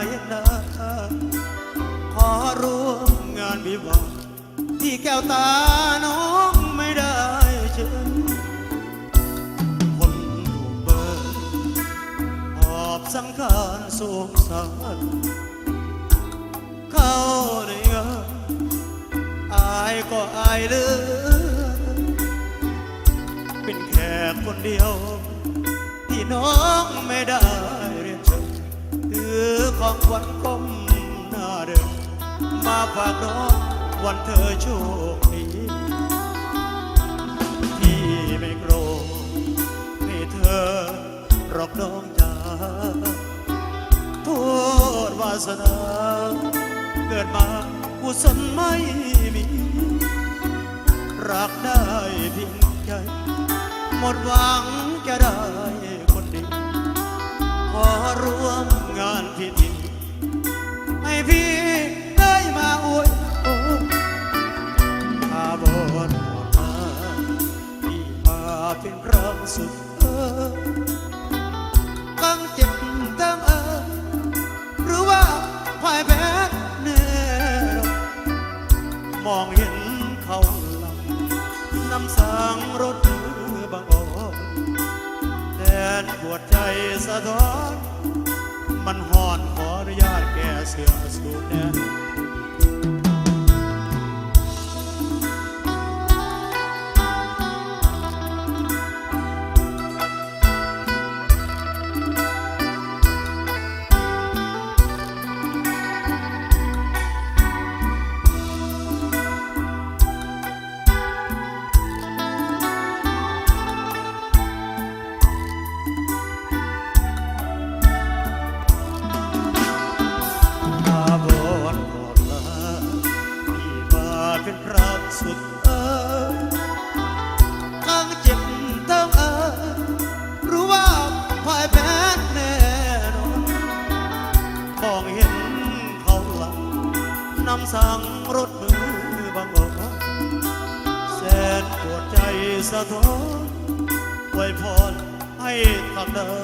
ากมาเห็นาขอร่วมงานวิวาห์ที่แก้วตาน้องไม่ได้เชิญคนถูกเบิกหอบสังขารสงสารเข้าในงานอายก็อายเหลยเป็นแค่คนเดียวที่น้องไม่ได้ือของขวัญคมหน้าเดิมมาฝากน้องวันเธอโชคดีที่ไม่โกรธให้เธอรอกน้องจ๋าโทษวาสนา เกิดมากุศลไม่มี รักได้เพียงใจหมดหวังจะได้คนดีขอร่วม สุดเออตั้งเจ็บตั้งเออหรือว่าพ่ายแพ้แน่มองเห็นเขาหลังนำสางรถมือบางอ่อนแดนปวดใจสะท้อน มันหอนขออนุญาตแก้เสือสูทแน่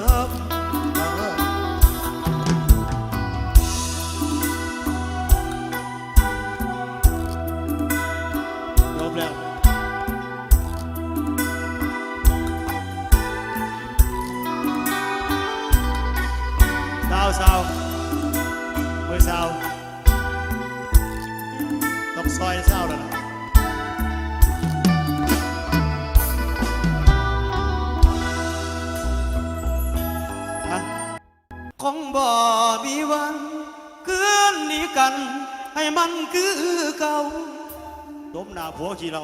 ท คือเก่าต้มหน้าผัวขี้เรา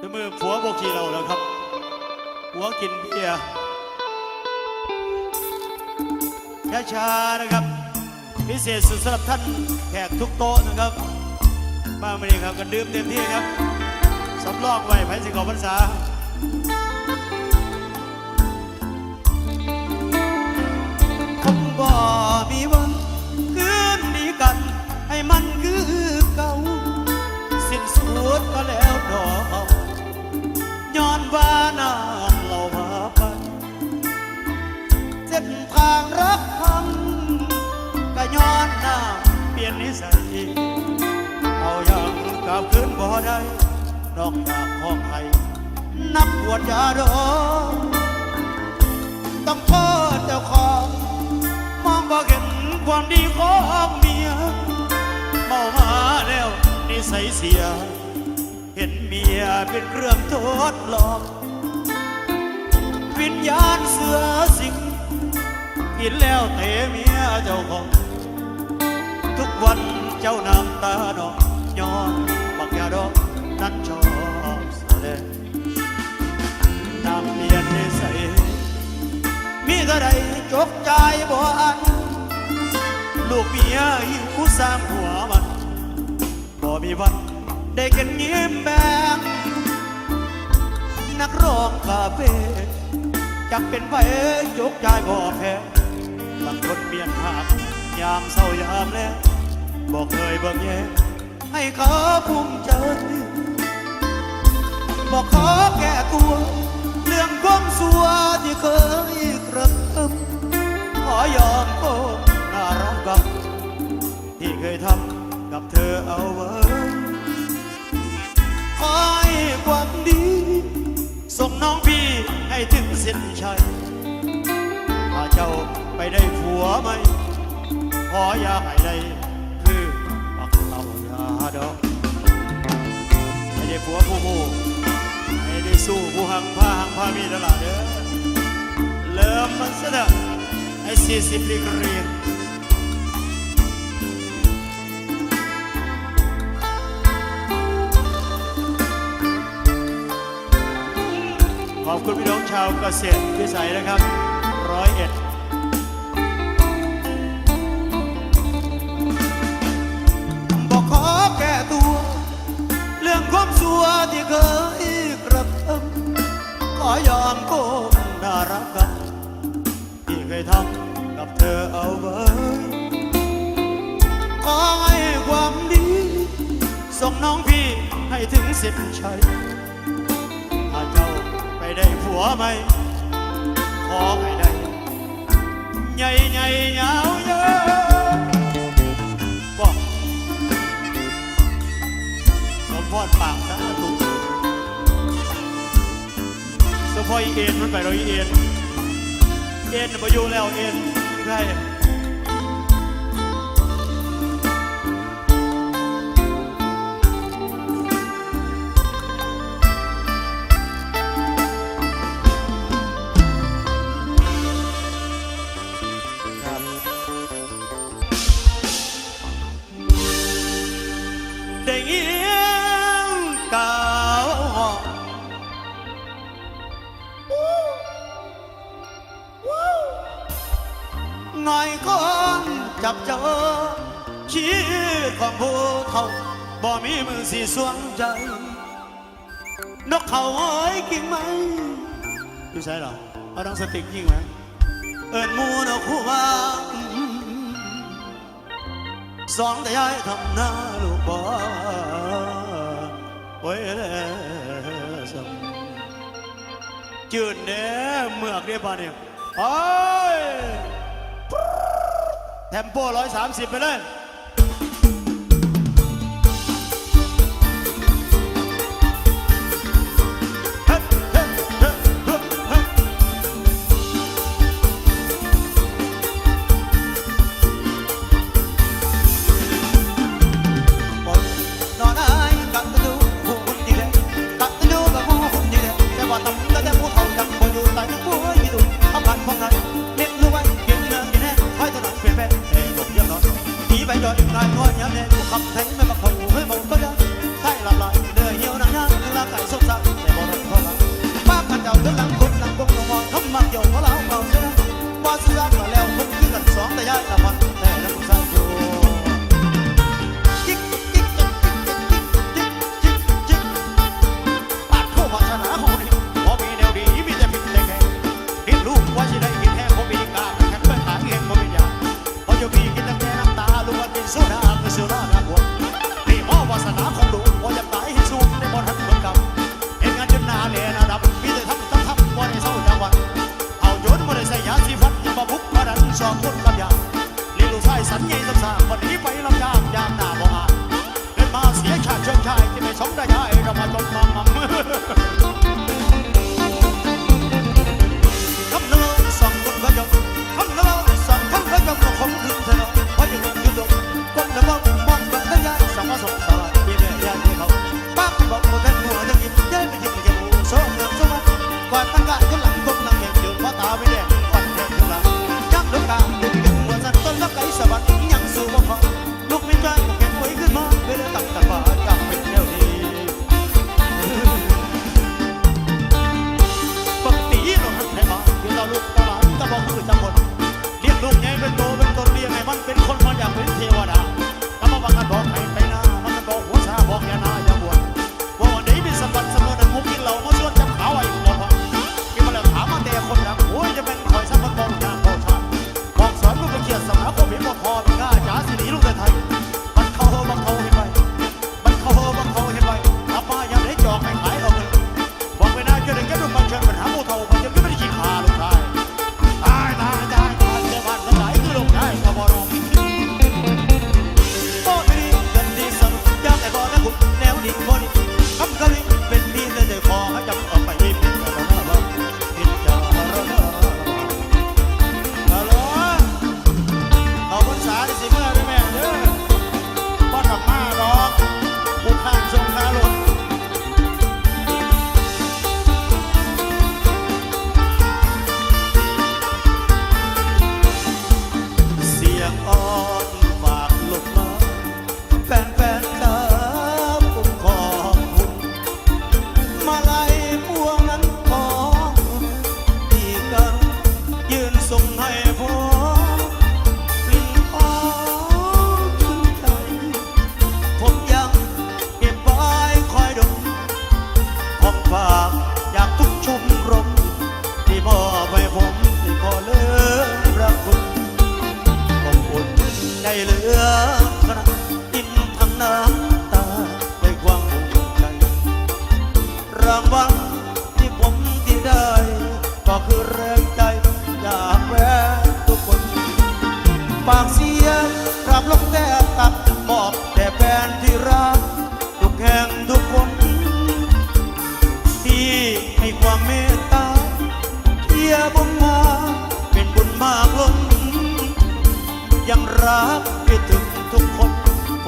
จะมือผัวบกขี้เราแล้วครับ ผัวกินเบียร์ช้าๆนะครับ พิเศษสุดสำหรับท่านแขกทุกโต๊ะนะครับมาไม่ได้ครับกันดื่มเต็มที่ครับสำรองไว้ไผ่สิงห์พรรษา ลี่ยนนิสัยเอาอย่างกลับคืนบ่ได้ นอกจากของไทยนับปวดยาดองต้องโทษเจ้าของ มองบ่เห็นความดีของเมียเมามาแล้วนิสัยเสีย เห็นเมียเป็นเครื่องทดลองวิญญาณเสือสิงกินแล้วเตะเมียเจ้าของ วันเจ้านำตาดอกย้อนบักยาดอกนั้นชอบแสลงน้ำเย็นใสัมีกระไรจกใจบ่อันลูกเมียหิวสามหัวมันบ่มีวันได้กันเงียแบงนักร้องคาเฟ่จักเป็นไปยกใจยบ่แพ้บางคนเปลี่ยนหากยามเศร้ายามแล้ว บอกเคยบอกแย่ให้เขาภูมิเจอทีบอกขอแก้ตัว เรื่องความสัวที่เคยกระทำขอยอมโกงน่ารักกับที่เคยทำกับเธอเอาไว้ขอให้ความดี ส่งน้องพี่ให้ถึงสิ้นชัยว่าเจ้าไปได้ผัวไหมขออย่าให้ อ่าเดี๋ไม่ได้ผัวผู้ผู้ไม่ได้สู้ผู้หังผ้าหังผ้ามีตลาดเด้อเริ่มมันซะเด้อไอ้สี่สิบดีกรีขอบคุณพี่น้องชาวเกษตรพิสัยนะครับร้อยเอ็ด ขอแก้ตัว เรื่องความสัวที่เคยกระทำขอยอมโกงน่ารักกันที่เคยทำกับเธอเอาไว้ ขอให้ความดี ส่งน้องพี่ให้ถึงสิบชัยถ้าเจ้าไปได้ผัวไหมขอให้ได้ใหญ่ใหญ่ยาวย อดปากซาธุสะพอยเอ็นมันไปรอยเอ็นเอ็นมาอยู่แล้วเอ็นไช่ ผู้เฒ่าบ่มีมือสีสวงใจ นกเขาอ้อยกินไหมดูใช่หรอ เอาดังสติกยิ่งไหม เอิญมูนกคู่ว่าสองแต่ย้ายทำหน้าลูกบ่ไว้แล้วสมจืดเด้เมือกเด้ป่ะเนี่ยโอ้ย เทมโปร้อยสามสิบไปเลย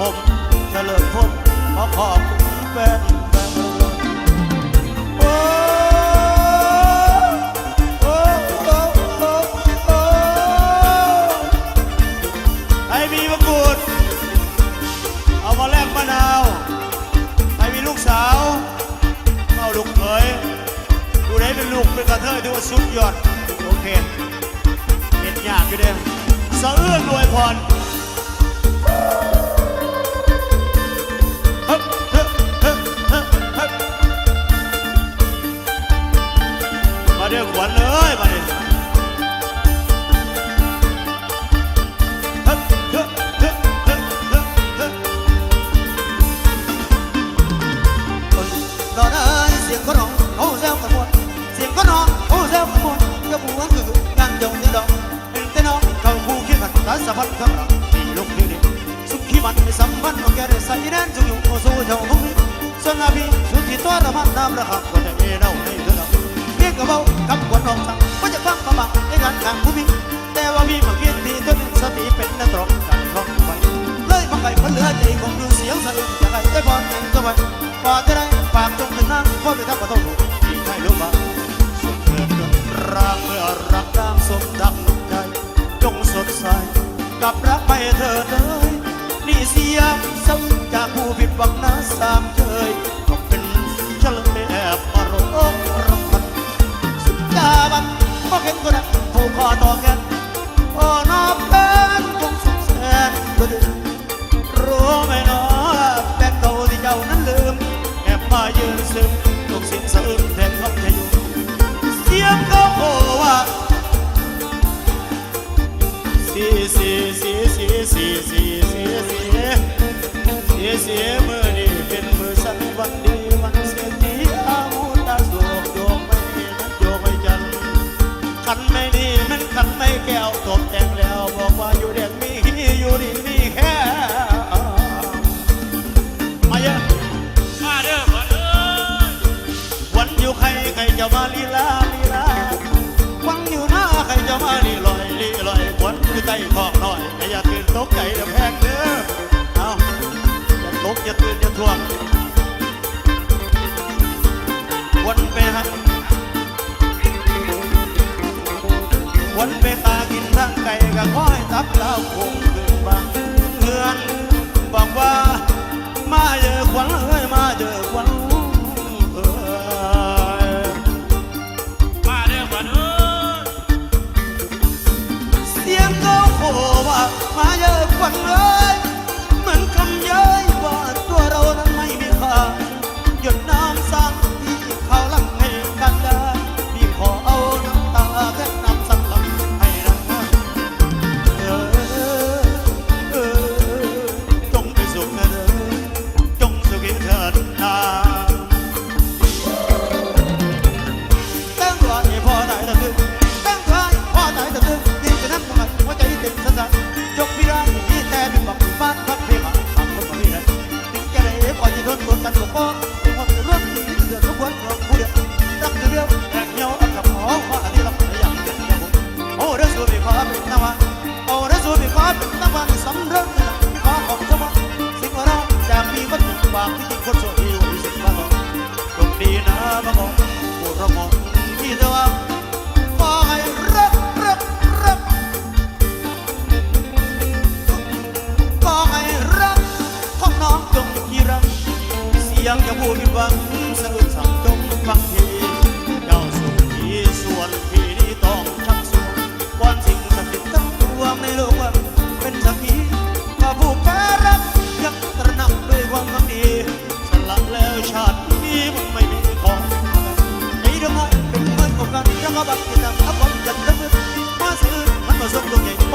ผม ขวัญเลยบัดนี้ดอเอ้ยเสียงก็ร้องโอ้เซลกันหมดเสียงก็ร้องโอ้เซลกันหมดยกมือวันคืองานยงเงินดอกเป็นแต่น้องเขาคู่เคียงกันแต่สะบัดกันลงที่นี่สุขีมันไม่สัมพันธ์โอเคเรสายแดนจุงอยู่โอโซเจ้ามุ้ง sơn la vi xuống thì toa là mắt nam là học của thầy đâu đây nữa đâu biết cả bao cắm น่าในเรื่องกกระเบากับกวนน้องสั่งว่าจะฟังประบังในงานทางผู้มีแต่ว่าพี่มาคิดดีตัวนึงสติเป็นนักร้องกันร้องไปเลยมาไก่พันเหลือใจคงดูเสียงสะอึกจะไก่ได้บอลเองก็ไปพอจะได้ปากจงถึงนั่งพ่อไปทำประตูที่ให้รู้มางสุขเกินร่างเมื่อรักตามสมดังใจจงสดใสกับรักไปเธอเลยนี่เสียงซ้ำจากผู้ผิดหวังนะสา เห็นคนนั้นผูกคอต่อกันโอ้นอเป็นคงสุขแสนก็ดึงรู้ไหมนาะแต่เก่าที่เจ้านั้นลืมแอบมายืนซึมทุกสิ่งสะอึกแทนคำจะอยู่เสียงเขาโอว่าสีสีสีสีสีสีสีสีสีสีมือ ขันไม่ดีมันขันไม่แก้วตบแต่งแล้วบอกว่าอยู่เด็กมีอยู่ดีมีแค่มาเยอะมาเด้อมาเด้อวันอยู่ใครใครจะมาลีลาลีลาวังอยู่หน้าใครจะมาลีลอยลีลอยวันอยู่ใต้ท้องน้อยแต่อยาตื่นตกใจเดี๋ยวแพ คนไปตากินทั้งไก่กับข้อยทับเล้าคงคืนบางเงินบอกว่า มาเจอควันเอ้ยมาเจอควันเอ้ยมาเจอควันเอ้ยเสียงเขาโคว่ามาเจอควันเอ้ย ยงจะพูดผิดหวังสะอึกสั่ง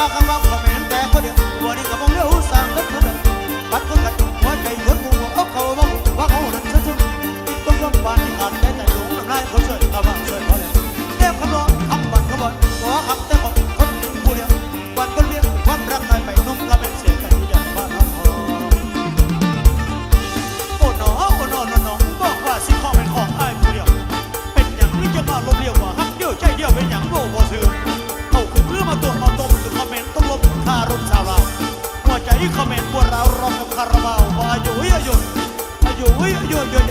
ว่าคำว่าก็ไม่นั้นแต่คนเดียววันนี้กับผมเลี้ยวสามทุกเดือนปัดคนกันหัวใจหัวกูเอาเขาว่าว่าเขาหนักซะจนต้องยอมปานที่ขาดใแต่หลงน้ำลายคนช่วยกับบ้านช่วยเขาเลยเดี๋ยวคำร้องคำบันคำบ่นหัวคำแต่คนคนผู้เดียววันคนเดียวความรักนายไปนุ่งกลายเป็นเสียกันที่เดียวบ้านเราโอ้หนอโอ้หนอหนอบอกว่าสิ่งของเป็นของไอ้ายผู้เดียวเป็นอย่างนี้จะมาลบเลี้ยวว่าฮักเดียวใจเดียวเป็นอย่างโง่บ่ซื้อ yo, yo.